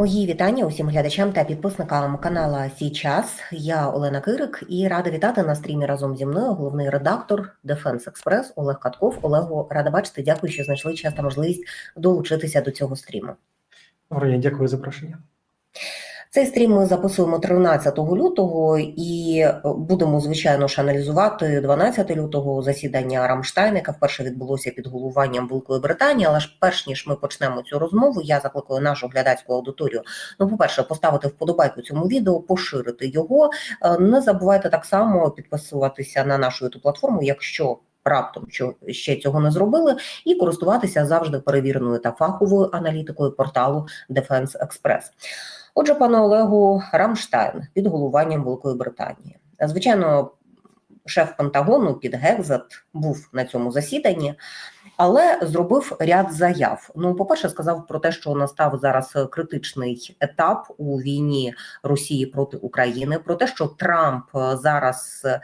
Мої вітання усім глядачам та підписникам канала Січас. Я Олена Кирик і рада вітати на стрімі разом зі мною головний редактор Дефенс Експрес Олег Катков. Олегу рада бачити. Дякую, що знайшли час та можливість долучитися до цього стріму. Доброго дякую за запрошення. Цей стрім ми записуємо 13 лютого і будемо звичайно ж аналізувати 12 лютого засідання Рамштайн, яке вперше відбулося під головуванням Великої Британії. Але ж перш ніж ми почнемо цю розмову, я закликаю нашу глядацьку аудиторію. Ну, по перше, поставити вподобайку цьому відео, поширити його. Е, Не забувайте так само підписуватися на нашу youtube платформу, якщо. Раптом що ще цього не зробили, і користуватися завжди перевіреною та фаховою аналітикою порталу Defense Express. Отже, пане Олегу, Рамштайн під головуванням Великої Британії. Звичайно, шеф Пентагону під Гекзат був на цьому засіданні, але зробив ряд заяв. Ну, по-перше, сказав про те, що настав зараз критичний етап у війні Росії проти України, про те, що Трамп зараз е,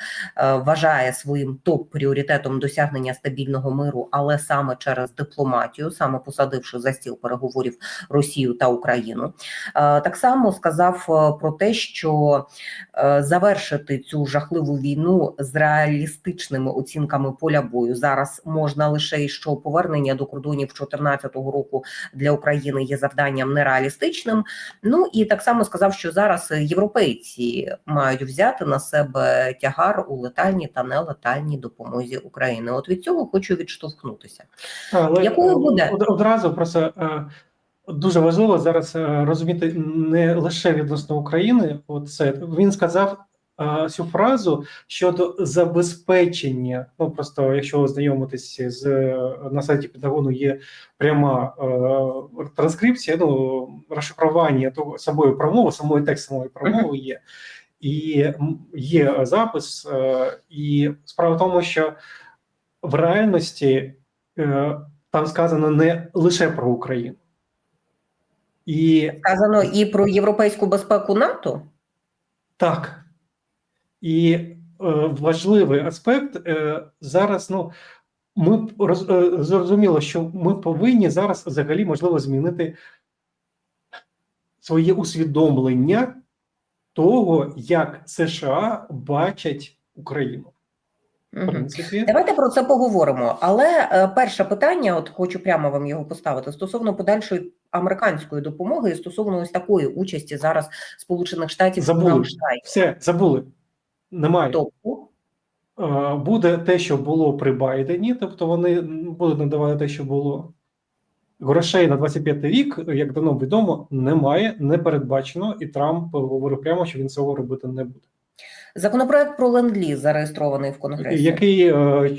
вважає своїм топ-пріоритетом досягнення стабільного миру, але саме через дипломатію, саме посадивши за стіл переговорів Росію та Україну. Е, Так само сказав е, про те, що е, завершити цю жахливу війну з реалістичними оцінками поля бою зараз можна лише і що повернення до кордонів 2014 року для України є завданням нереалістичним. Ну і так само сказав, що зараз європейці мають взяти на себе тягар у летальній та нелетальній допомозі України. От від цього хочу відштовхнутися. Але Якою буде? одразу просто е, дуже важливо зараз е, розуміти не лише відносно України. Оце він сказав е, цю фразу щодо забезпечення. Ну просто якщо ознайомитись з на сайті Пентагону, є пряма е, транскрипція, ну розшифрування того самої промови, самої текст самої промови є. І є запис, е, і справа в тому, що в реальності е, там сказано не лише про Україну. І Сказано і про європейську безпеку НАТО. так. І е, важливий аспект е, зараз. Ну, ми роз, е, зрозуміло, що ми повинні зараз взагалі можливо змінити своє усвідомлення того, як США бачать Україну. Давайте про це поговоримо. Але е, перше питання, от хочу прямо вам його поставити стосовно подальшої американської допомоги і стосовно ось такої участі зараз Сполучених Штатів Забули. Все забули. Немає. Тобто, Е, буде те, що було при Байдені, тобто вони будуть надавати те, що було. Грошей на 25 рік, як давно відомо, немає, не передбачено, і Трамп говорив прямо, що він цього робити не буде. законопроект про ленд-ліз зареєстрований в Конгресі. Який е,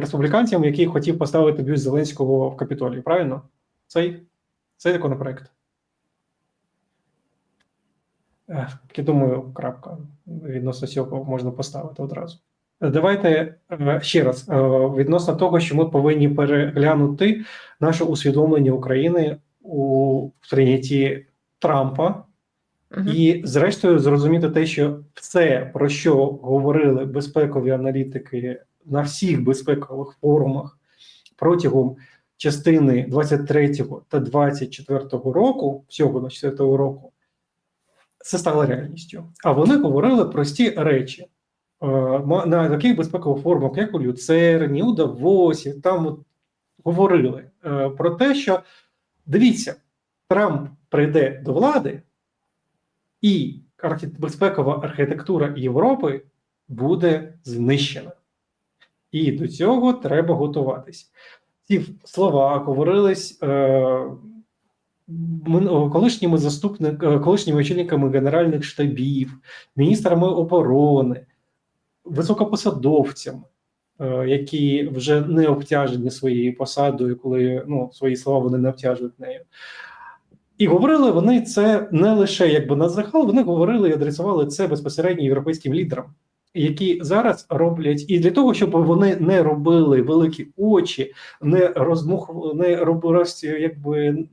республіканцям, який хотів поставити бюст Зеленського в Капітолії, правильно? Цей, цей законопроект. Е, Я думаю, крапка відносно цього можна поставити одразу. Давайте е, ще раз е, відносно того, що ми повинні переглянути наше усвідомлення України у сприйнятті Трампа, Мгм. і, зрештою, зрозуміти те, що все, про що говорили безпекові аналітики на всіх безпекових форумах протягом частини 23 та 24 року, всього 24 року, це стало реальністю. А вони говорили прості речі. Е, На таких безпекових форумах, як у Люцерні, у Давосі, там от говорили е, про те, що дивіться, Трамп прийде до влади, і безпекова архітектура Європи буде знищена. І до цього треба готуватись. Ці слова говорились е, колишніми заступник, е, колишніми очільниками генеральних штабів, міністрами оборони, високопосадовцями, е, які вже не обтяжені своєю посадою, коли ну, свої слова вони не обтяжують нею. І говорили вони це не лише якби на загал, вони говорили і адресували це безпосередньо європейським лідерам, які зараз роблять, і для того, щоб вони не робили великі очі, не розмух, не роб, роз, якби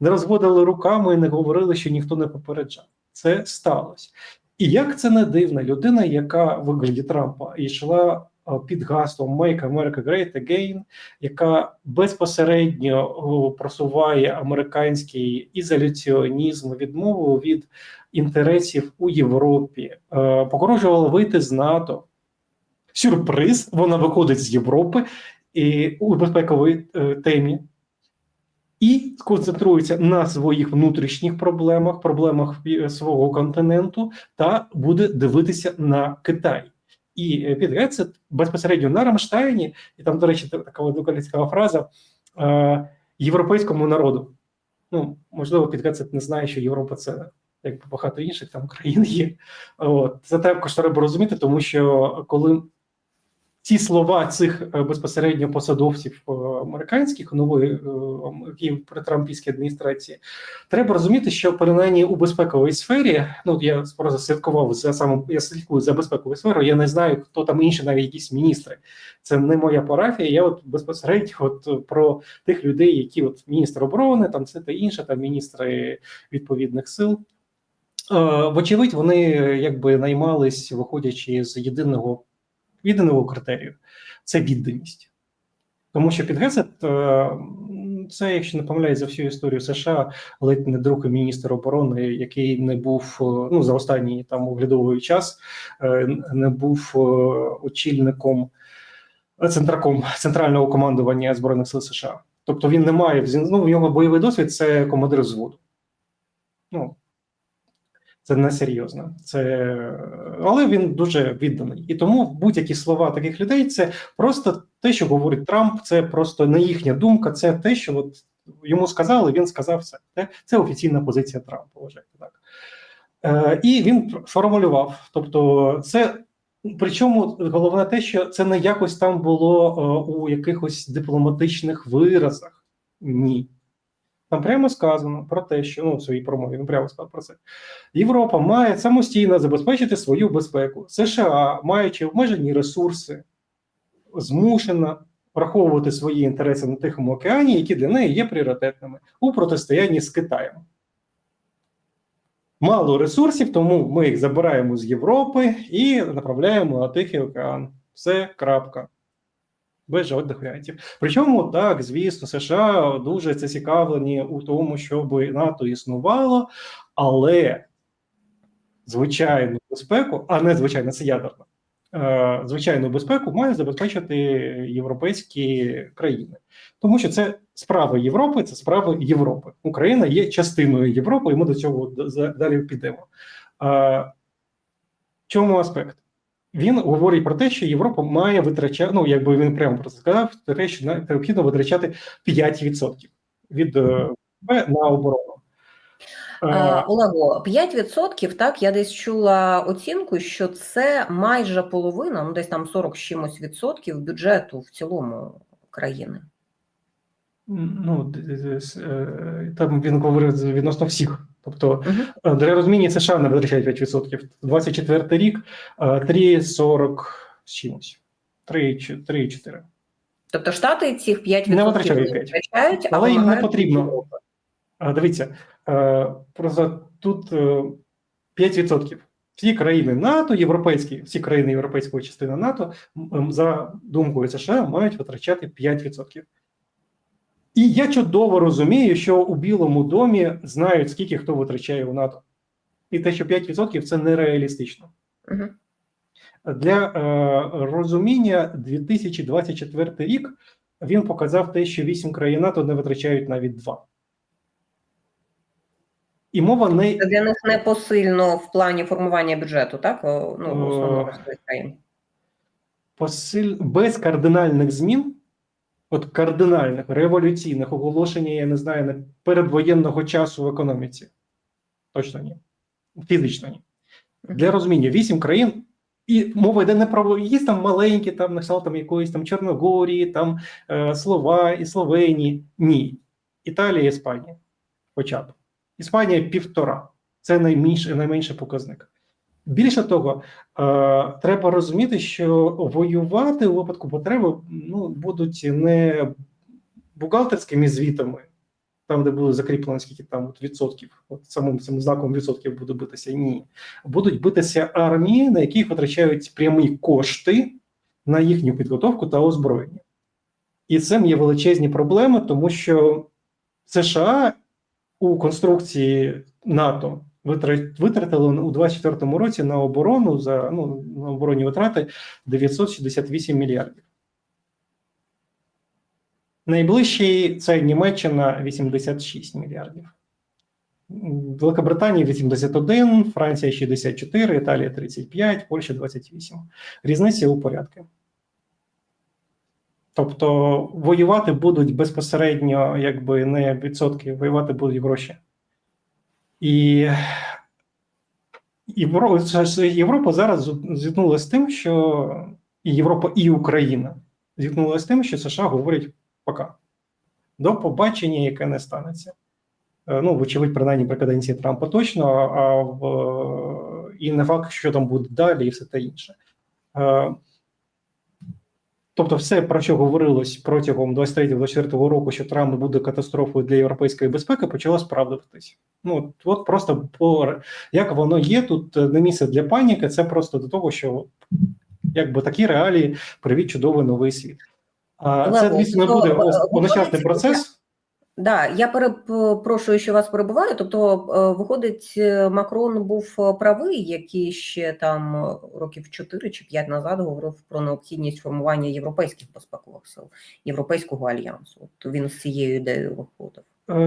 не розводили руками і не говорили, що ніхто не попереджав. Це сталося. І як це не дивно, людина, яка в вигляді Трампа йшла е, під гаслом Make America Great Again, яка безпосередньо просуває американський ізоляціонізм, відмову від інтересів у Європі, е, погрожувала вийти з НАТО. Сюрприз, вона виходить з Європи і у безпековій е, темі і сконцентрується на своїх внутрішніх проблемах, проблемах е, свого континенту, та буде дивитися на Китай. І е, Підгет безпосередньо на Рамштайні, і там, до речі, така дуже цікава фраза е, європейському народу. Ну, можливо, Підгет не знає, що Європа це як багато інших там країн є. От це також треба розуміти, тому що коли ці слова цих е, безпосередньо посадовців е, американських нової е, які при трампійській адміністрації, треба розуміти, що принаймні у безпековій сфері, ну я просто слідкував за самим, я слідкую за безпековою сферою. Я не знаю, хто там інші, навіть якісь міністри. Це не моя парафія. Я от безпосередньо от про тих людей, які от міністр оборони, там це та інше, там міністри відповідних сил. Вочевидь, вони якби наймались, виходячи з єдиного єдиного критерію це відданість. Тому що Підгесет це, якщо не помиляюсь, за всю історію США, ледь не другий міністр оборони, який не був ну за останній там оглядовий час, не був очільником центраком центрального командування збройних сил США. Тобто він не має ну, в нього бойовий досвід це командир взводу. Ну, це не серйозно, це але він дуже відданий. І тому будь-які слова таких людей це просто те, що говорить Трамп, це просто не їхня думка, це те, що от йому сказали, він сказав все. Це, це офіційна позиція Трампа. Вважайте так. Е, І він формулював. Тобто, це причому головне те, що це не якось там було е, у якихось дипломатичних виразах. Ні. Там прямо сказано про те, що ну в своїй промові він прямо сказав про це. Європа має самостійно забезпечити свою безпеку. США, маючи обмежені ресурси, змушена враховувати свої інтереси на Тихому океані, які для неї є пріоритетними у протистоянні з Китаєм. Мало ресурсів, тому ми їх забираємо з Європи і направляємо на Тихий океан. Все крапка без жодних варіантів. Причому так, звісно, США дуже зацікавлені у тому, щоб НАТО існувало, але звичайну безпеку, а не звичайно, це ядерна. Е, звичайну безпеку мають забезпечити європейські країни, тому що це справа Європи, це справа Європи. Україна є частиною Європи, і ми до цього далі підемо. Чому аспект? Він говорить про те, що Європа має витрачати, ну якби він прямо про це сказав, те, що необхідно витрачати 5% від ВВП на оборону. Олего, 5%, так, я десь чула оцінку, що це майже половина, ну десь там 40 з чимось відсотків бюджету в цілому країни. Ну, там він говорив відносно всіх. Тобто uh-huh. для розуміння США не витрачають 5%. 24 рік 3,40 з чимось. 3,4. Тобто Штати цих 5% не витрачають, 5. витрачають, але їм не потрібно. А, Дивіться, просто тут 5%. Всі країни НАТО, європейські, всі країни європейської частини НАТО, за думкою США, мають витрачати 5%. І я чудово розумію, що у Білому домі знають, скільки хто витрачає у НАТО. І те, що 5% це нереалістично. Угу. Для е, розуміння 2024 рік він показав те, що 8 країн НАТО не витрачають навіть 2. І мова не це для них не посильно в плані формування бюджету, так? Ну, основно країн. Посиль без кардинальних змін от кардинальних революційних оголошення, я не знаю, передвоєнного часу в економіці. Точно ні. Фізично ні. Для розуміння вісім країн. І мова йде не про є там маленькі, там на там якоїсь там Чорногорії, там е, Слова і Словенії. Ні. Італія, Іспанія. Хоча б. Іспанія півтора. Це найменший найменший показник. Більше того, е, треба розуміти, що воювати у випадку потреби ну, будуть не бухгалтерськими звітами, там, де було закріплено скільки там от відсотків, от самим цим знаком відсотків буде битися. Ні, будуть битися армії, на яких витрачають прямі кошти на їхню підготовку та озброєння. І цим є величезні проблеми, тому що США у конструкції НАТО витратили у 2024 році на оборону за ну, на оборонні витрати 968 мільярдів. Найближчий це Німеччина 86 мільярдів. Великобританія 81, Франція 64, Італія 35, Польща 28. Різниця у порядку. Тобто воювати будуть безпосередньо, якби не відсотки, воювати будуть гроші. І Євро... Європа зараз зіткнулася з тим, що і Європа, і Україна зіткнулася з тим, що США говорять пока. До побачення, яке не станеться. Е, Ну, вочевидь, принаймні при каденції Трампа точно, а в і не факт, що там буде далі, і все те інше. Тобто, все, про що говорилось протягом 23-24 року, що Трамп буде катастрофою для європейської безпеки, почало справдитись. Ну от, от просто по як воно є, тут не місце для паніки, це просто до того, що якби такі реалії привіт чудовий новий світ. А це, Лево, звісно, не буде е, одночасний процес. Да, я перепрошую, що вас перебуваю. Тобто, е, виходить, е, Макрон був е, правий, який ще там років 4 чи 5 назад говорив про необхідність формування європейських безпекових сил, європейського альянсу. От він з цією ідеєю виходив.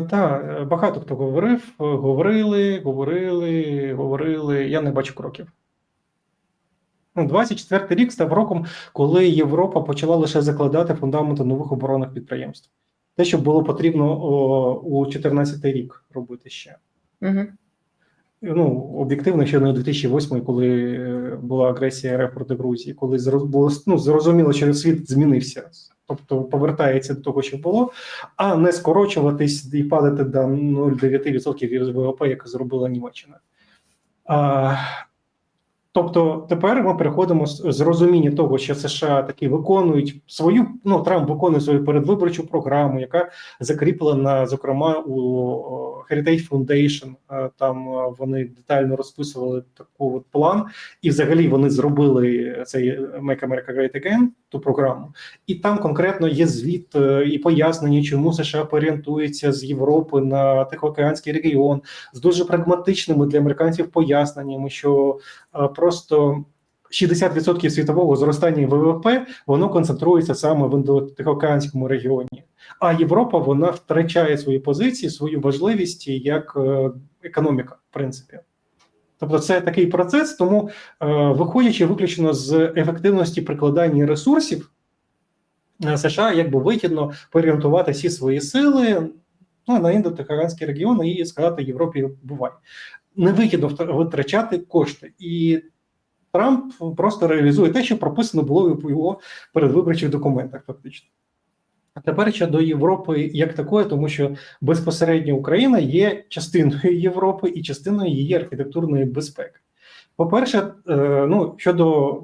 Так, багато хто говорив, говорили, говорили, говорили. Я не бачу кроків. Ну, 24 рік став роком, коли Європа почала лише закладати фундаменти нових оборонних підприємств. Те, що було потрібно о, у 2014 рік робити ще. Угу. Ну, об'єктивно, ще не у 2008, коли е, була агресія РФ проти Грузії, коли було ну, зрозуміло, що світ змінився, тобто повертається до того, що було, а не скорочуватись і падати до 0,9% від ВВП, як зробила Німеччина. А, тобто тепер ми переходимо з розуміння того, що США таки виконують свою, ну Трамп виконує свою передвиборчу програму, яка закріплена, зокрема, у Heritage Foundation. Е, Там е, вони детально розписували таку от план, і взагалі вони зробили цей Make America Great Again, ту програму. І там конкретно є звіт е, і пояснення, чому США переорієнтується з Європи на Тихоокеанський регіон, з дуже прагматичними для американців поясненнями, що просто 60% світового зростання ВВП воно концентрується саме в індотихоокеанському регіоні. А Європа вона втрачає свої позиції, свою важливість як е, економіка, в принципі. Тобто, це такий процес, тому е, виходячи виключно з ефективності прикладання ресурсів, е, США якби вигідно переорієнтувати всі свої сили ну, на індотихоокеанський регіон і сказати Європі бувай. Невигідно витрачати кошти. І Трамп просто реалізує те, що прописано було в його передвиборчих документах, фактично. А тепер ще до Європи як такої, тому що безпосередньо Україна є частиною Європи і частиною її архітектурної безпеки. По-перше, е, ну щодо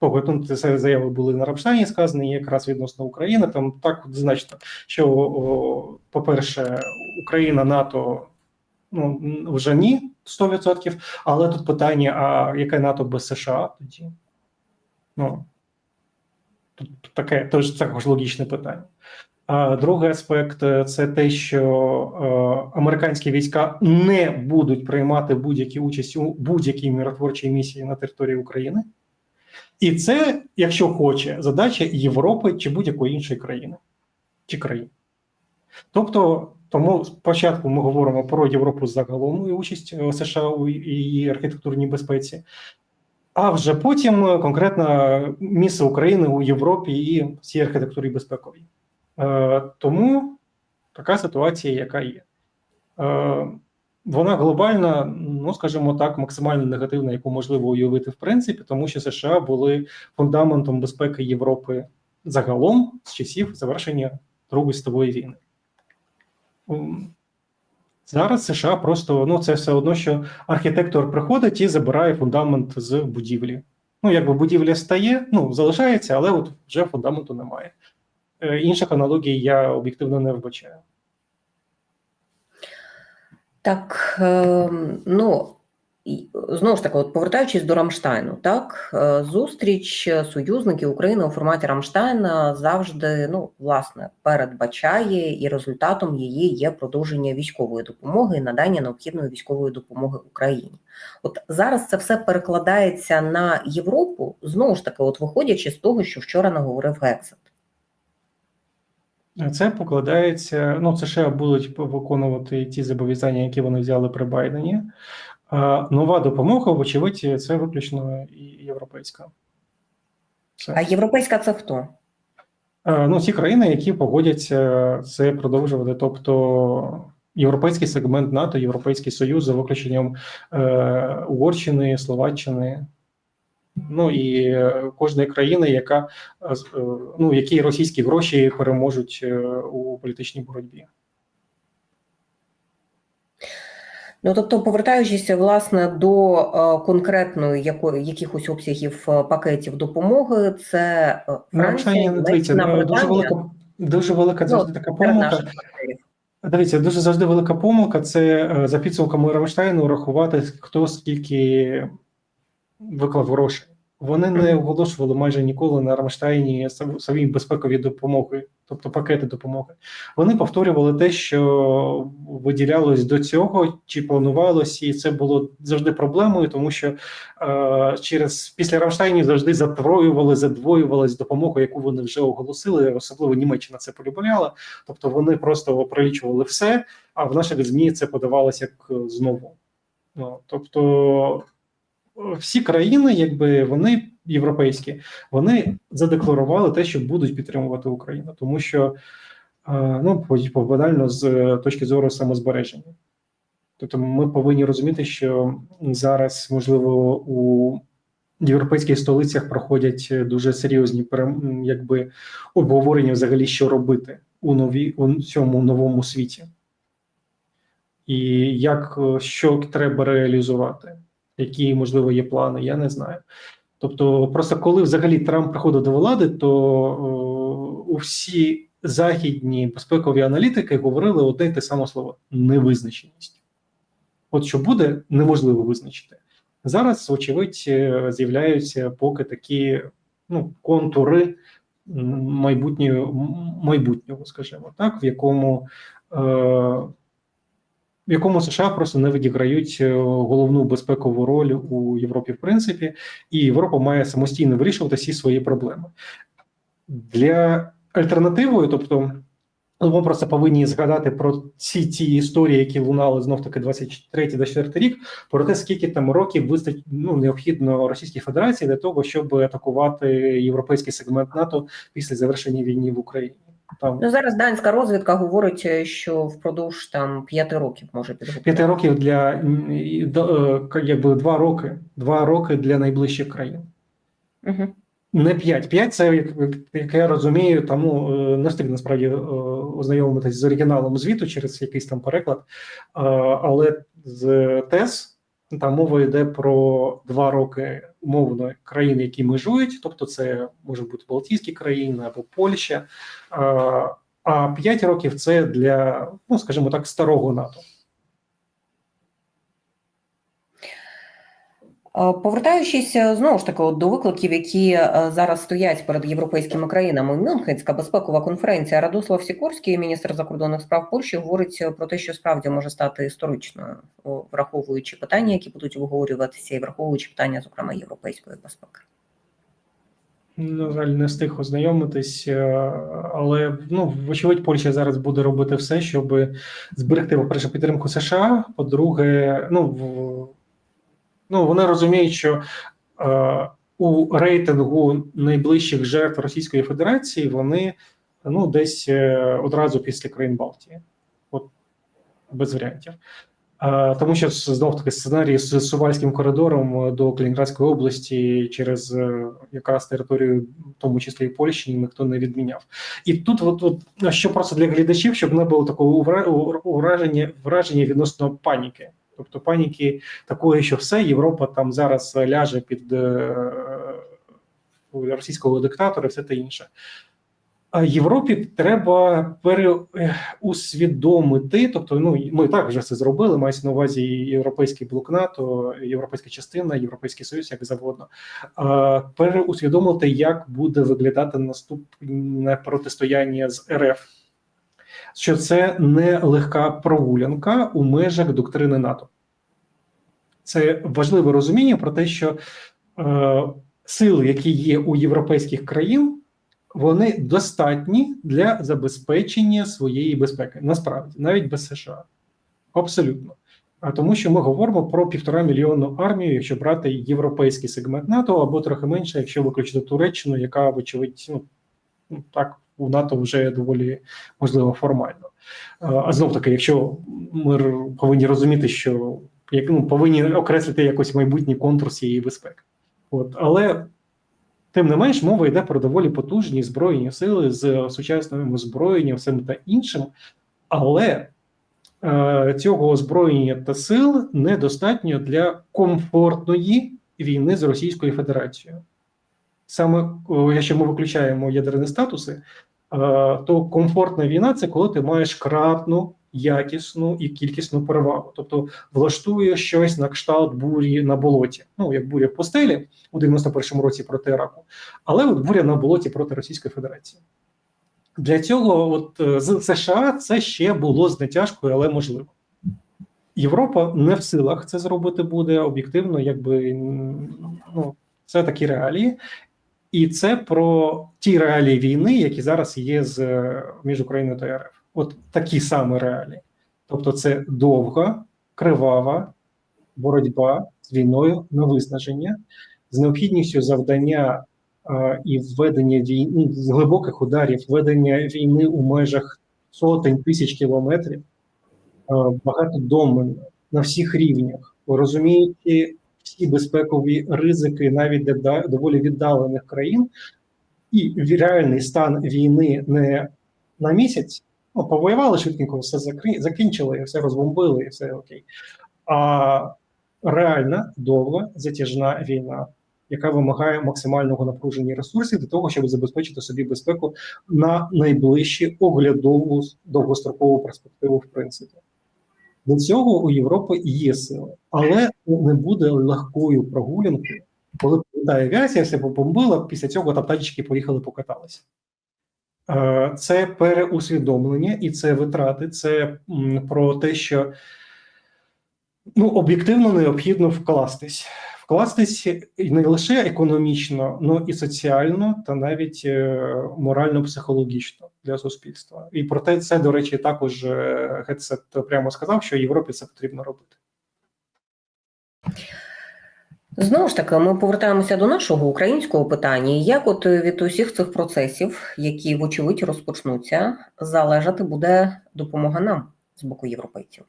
того, ну, це заяви були на Рамштайні сказані якраз відносно України. Там так значно, що, по-перше, Україна, НАТО ну, вже ні, 100%, але тут питання: а яке НАТО без США тоді? Ну, тут таке теж також логічне питання. А другий аспект е, це те, що е, американські війська не будуть приймати будь-які участь у будь-якій миротворчій місії на території України. І це, якщо хоче, задача Європи чи будь-якої іншої країни чи країни. Тобто, тому спочатку ми говоримо про Європу загалом і участь е, США у її архітектурній безпеці, а вже потім е, конкретно місце України у Європі і всій архітектурі безпековій. Е, тому така ситуація, яка є. Вона глобальна, ну скажімо так, максимально негативна, яку можливо уявити в принципі, тому що США були фундаментом безпеки Європи загалом з часів завершення Другої світової війни. Зараз США просто ну це все одно, що архітектор приходить і забирає фундамент з будівлі. Ну, якби будівля стає, ну залишається, але от вже фундаменту немає. Е, Інших аналогій я об'єктивно не вбачаю. Так, е, ну Знову ж таки, от повертаючись до Рамштайну, так е, зустріч союзників України у форматі Рамштайна завжди ну власне передбачає і результатом її є продовження військової допомоги і надання необхідної військової допомоги Україні. От зараз це все перекладається на Європу, знову ж таки, от виходячи з того, що вчора наговорив Гексет. Це покладається. Ну, США будуть виконувати ті зобов'язання, які вони взяли при Байдені. Нова допомога, вочевидь, це виключно і європейська. Все. А європейська це хто? Е, Ну, ті країни, які погодяться це продовжувати. Тобто європейський сегмент НАТО, Європейський Союз за виключенням е, Угорщини, Словаччини. Ну і е, кожної країни, яка е, е, ну, які російські гроші переможуть е, у політичній боротьбі. Ну тобто, повертаючись власне до е, конкретної якої якихось обсягів е, пакетів допомоги, це е, Франція, Навчання дивіться, ну, дуже велика, дуже велика завжди ну, така помилка. Дивіться, дуже завжди велика помилка. Це за підсумками Рамштайну рахувати, хто скільки виклав грошей. Вони не оголошували майже ніколи на Рамштайні самі безпекові допомоги, тобто пакети допомоги. Вони повторювали те, що виділялось до цього, чи планувалось, і це було завжди проблемою, тому що е, через після Рамштайнів завжди затроювали, задвоювалась допомога, яку вони вже оголосили. Особливо Німеччина це полюбляла. Тобто вони просто прилічували все, а в наших ЗМІ це подавалося як знову. Ну, тобто всі країни, якби вони європейські, вони задекларували те, що будуть підтримувати Україну, тому що е, ну банально з е, точки зору самозбереження. Тобто, ми повинні розуміти, що зараз можливо у європейських столицях проходять е, дуже серйозні якби обговорення взагалі, що робити у нові у цьому новому світі, і як що треба реалізувати, які можливо є плани, я не знаю. Тобто, просто коли взагалі Трамп приходив до влади, то е, у всі західні безпекові аналітики говорили одне й те саме слово невизначеність. От що буде, неможливо визначити. Зараз, очевидь, е, з'являються поки такі ну, контури майбутнього, майбутнього, скажімо так, в якому, е, в якому США просто не відіграють е, головну безпекову роль у Європі, в принципі, і Європа має самостійно вирішувати всі свої проблеми. Для альтернативою, тобто, ну, ми просто повинні згадати про ці ті історії, які лунали знов таки 23-24 рік, про те, скільки там років вистачить ну, необхідно Російській Федерації для того, щоб атакувати європейський сегмент НАТО після завершення війни в Україні. Там Ну зараз данська розвідка говорить, е, що впродовж там п'яти років може підготувати. п'яти років для е, якби два роки, два роки для найближчих країн. Угу. Не 5. 5 це, як, як я розумію, там ну, е, не встиг насправді ознайомитись з оригіналом звіту через якийсь там переклад. Але з ТЕС там мова йде про два роки умовно країн, які межують, тобто це може бути Балтійські країни або Польща. А 5 років це для, ну скажімо так, старого НАТО. Повертаючись е, знову ж таки до викликів, які е, зараз стоять перед європейськими країнами, Мюнхенська безпекова конференція Радослав Сікорський, міністр закордонних справ Польщі, говорить е, про те, що справді може стати історичною, враховуючи питання, які будуть обговорюватися, і враховуючи питання, зокрема європейської безпеки. На жаль, не встиг ознайомитись, е, але ну вочевидь, Польща зараз буде робити все, щоб зберегти, по-перше, підтримку США. По-друге, ну в, ну вони розуміють, що е, у рейтингу найближчих жертв Російської Федерації вони ну десь е, одразу після країн Балтії, от без варіантів. Е, Тому що знов таки сценарій з Сувальським коридором до Калінінградської області через е, якраз територію, в тому числі і Польщі, ніхто не відміняв. І тут, от, от що просто для глядачів, щоб не було такого ураження, враження відносно паніки. Тобто паніки такої, що все, Європа там зараз ляже під е, російського диктатора, і все те інше. А Європі треба переусвідомити, тобто, ну ми так вже це зробили. Мається на увазі європейський блок НАТО, європейська частина, європейський союз, як завгодно. Переусвідомити, як буде виглядати наступне протистояння з РФ. Що це не легка прогулянка у межах доктрини НАТО. Це важливе розуміння про те, що е, сили, які є у європейських країн, вони достатні для забезпечення своєї безпеки. Насправді, навіть без США. Абсолютно. А тому, що ми говоримо про півтора мільйонну армію, якщо брати європейський сегмент НАТО, або трохи менше, якщо виключити Туреччину, яка, вочевидь, ну ну, так у НАТО вже доволі можливо формально. А, знов таки, якщо ми повинні розуміти, що як ну, повинні окреслити якось майбутній контур цієї безпеки. От, але тим не менш, мова йде про доволі потужні збройні сили з сучасним озброєнням, всім та іншим. Але е, цього озброєння та сил недостатньо для комфортної війни з Російською Федерацією. Саме о, якщо ми виключаємо ядерні статуси, е, то комфортна війна це коли ти маєш кратну, якісну і кількісну перевагу. Тобто влаштує щось на кшталт бурі на болоті. Ну як буря в постелі у 91-му році проти Іраку, але от буря на болоті проти Російської Федерації. Для цього, от е, з США це ще було з натяжкою, але можливо. Європа не в силах це зробити буде об'єктивно, якби ну, це такі реалії. І це про ті реалії війни, які зараз є з е, між Україною та РФ. От такі саме реалії. Тобто, це довга, кривава боротьба з війною на виснаження, з необхідністю завдання е, і введення війни з глибоких ударів, введення війни у межах сотень тисяч кілометрів, багатодомно на всіх рівнях, розуміючи всі безпекові ризики навіть для доволі віддалених країн, і реальний стан війни не на місяць. Ну, повоювали швиденько, все закінчили, все розбомбили, і все окей. А реальна довга затяжна війна, яка вимагає максимального напруження ресурсів для того, щоб забезпечити собі безпеку на найближчі оглядову довгострокову перспективу, в принципі. До цього у Європи є сили, але не буде легкою прогулянкою, коли прилітає авіація, все побомбила, після цього там танчики поїхали покаталися. Е, Це переусвідомлення і це витрати, це про те, що ну, об'єктивно необхідно вкластись. Вкластись не лише економічно, але і соціально, та навіть е, морально-психологічно для суспільства. І проте це, до речі, також е, Гетцет прямо сказав, що Європі це потрібно робити. Знову ж таки, ми повертаємося до нашого українського питання. Як от від усіх цих процесів, які вочевидь розпочнуться, залежати буде допомога нам з боку європейців?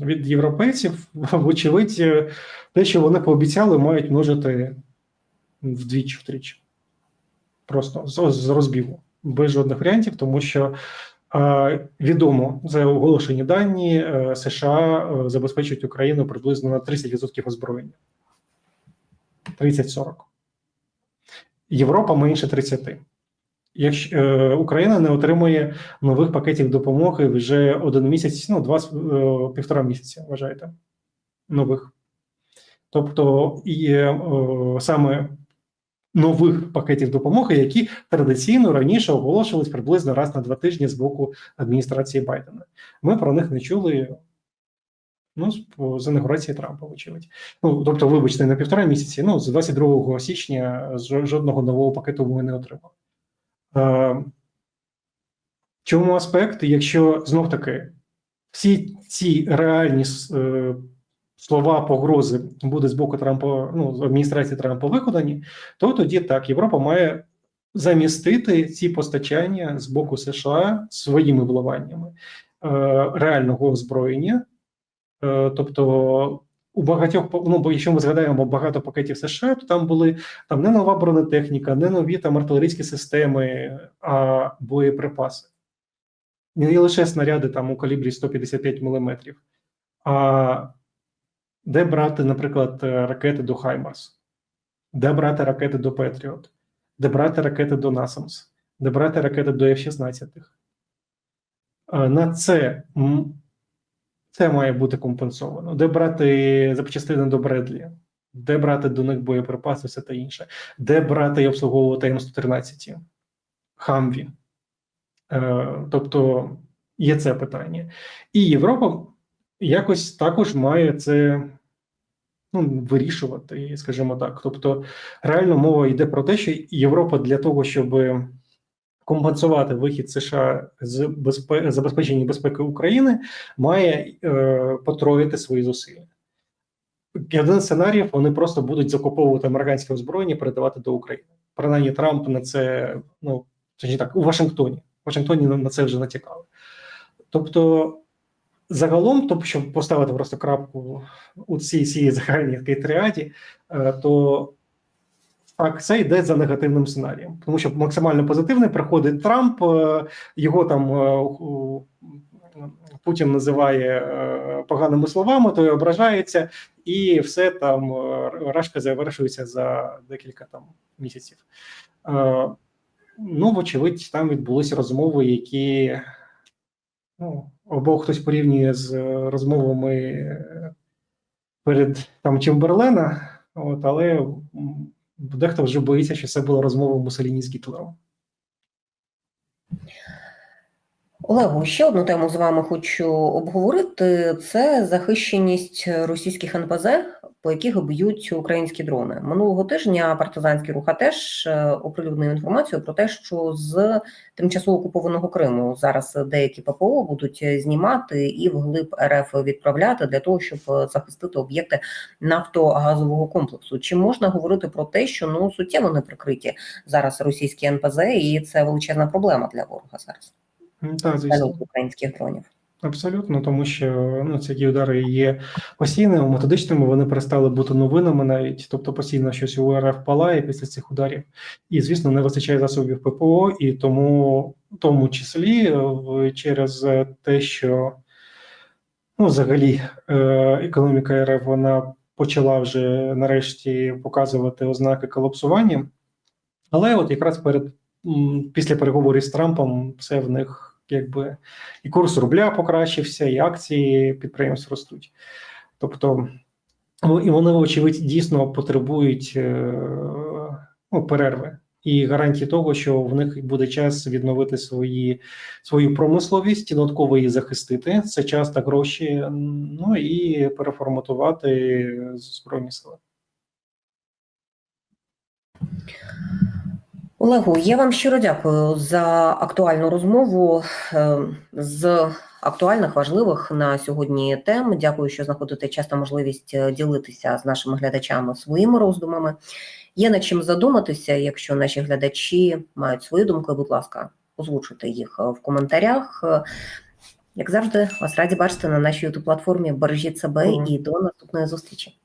Від європейців, вочевидь, е, те, що вони пообіцяли, мають множити вдвічі втричі. Просто з, розбігу, без жодних варіантів, тому що е, відомо за оголошені дані, е, США е, забезпечують Україну приблизно на 30% озброєння. 30-40. Європа менше 30%. Якщо е, Україна не отримує нових пакетів допомоги вже один місяць, ну, два е, півтора місяця, вважаєте, нових. Тобто, і саме нових пакетів допомоги, які традиційно раніше оголошувались приблизно раз на два тижні з боку адміністрації Байдена. Ми про них не чули. Ну, з, інаугурації Трампа, вочевидь. Ну, тобто, вибачте, на півтора місяці, ну, з 22 січня жодного нового пакету ми не отримали. Е, чому аспект, якщо знов таки всі ці реальні е, слова погрози будуть з боку Трампа, ну адміністрації Трампа виконані, то тоді так Європа має замістити ці постачання з боку США своїми вливаннями е, реального озброєння. Е, тобто у багатьох ну, бо якщо ми згадаємо багато пакетів США, то там були там не нова бронетехніка, не нові там артилерійські системи, а боєприпаси. Не лише снаряди там у калібрі 155 мм. А де брати, наприклад, е, ракети до Хаймарс? Де брати ракети до Петріот? Де брати ракети до Насамс? де брати ракети до F-16. Е, На це це має бути компенсовано. Де брати запчастини до Бредлі, де брати до них боєприпаси, все та інше, де брати і обслуговувати М113, Хамві. Е, тобто є це питання. І Європа якось також має це ну, вирішувати, скажімо так. Тобто, реально мова йде про те, що Європа для того, щоб компенсувати вихід США з безпе... забезпечення безпеки України, має е, потроїти свої зусилля. Один сценаріїв вони просто будуть закуповувати американське озброєння і передавати до України. Принаймні Трамп на це, ну так, у Вашингтоні. В Вашингтоні на це вже натякали. Тобто, загалом, тобто, щоб поставити просто крапку у цій цій загальній тріаді, е, то так, це йде за негативним сценарієм, тому що максимально позитивний приходить Трамп, е, його там е, Путін називає поганими словами, той ображається, і все там рашка завершується за декілька там місяців. Ну, вочевидь, там відбулися розмови, які ну, або хтось порівнює з е, розмовами е, перед там Чемберлена, от, але дехто вже боїться, що це була розмова Мусоліні з Гітлером. Олегу, ще одну тему з вами хочу обговорити: це захищеність російських НПЗ, по яких б'ють українські дрони. Минулого тижня партизанський рух теж оприлюднив інформацію про те, що з тимчасово окупованого Криму зараз деякі ППО будуть знімати і вглиб РФ відправляти для того, щоб захистити об'єкти нафтогазового комплексу. Чи можна говорити про те, що ну суттєво не прикриті зараз російські НПЗ, і це величезна проблема для ворога зараз? Так, звісно. Українських дронів. Абсолютно, тому що ну, ці удари є постійними, методичними, вони перестали бути новинами навіть, тобто постійно щось у РФ палає після цих ударів. І, звісно, не вистачає засобів ППО, і тому, в тому числі, е, через те, що ну, взагалі е, економіка РФ вона почала вже нарешті показувати ознаки колапсування. Але от якраз перед після переговорів з Трампом все в них якби і курс рубля покращився, і акції підприємств ростуть. Тобто, ну, і вони, очевидь, дійсно потребують е, ну, перерви і гарантії того, що в них буде час відновити свої, свою промисловість, додатково її захистити. Це час та гроші, ну і переформатувати збройні сили. Олегу, я вам щиро дякую за актуальну розмову е, з актуальних, важливих на сьогодні тем. Дякую, що знаходите час та можливість е, ділитися з нашими глядачами своїми роздумами. Є над чим задуматися. Якщо наші глядачі мають свої думки, будь ласка, озвучуйте їх е, в коментарях. Е, Як завжди, вас раді бачити на нашій youtube платформі. Бережіть себе і до наступної зустрічі.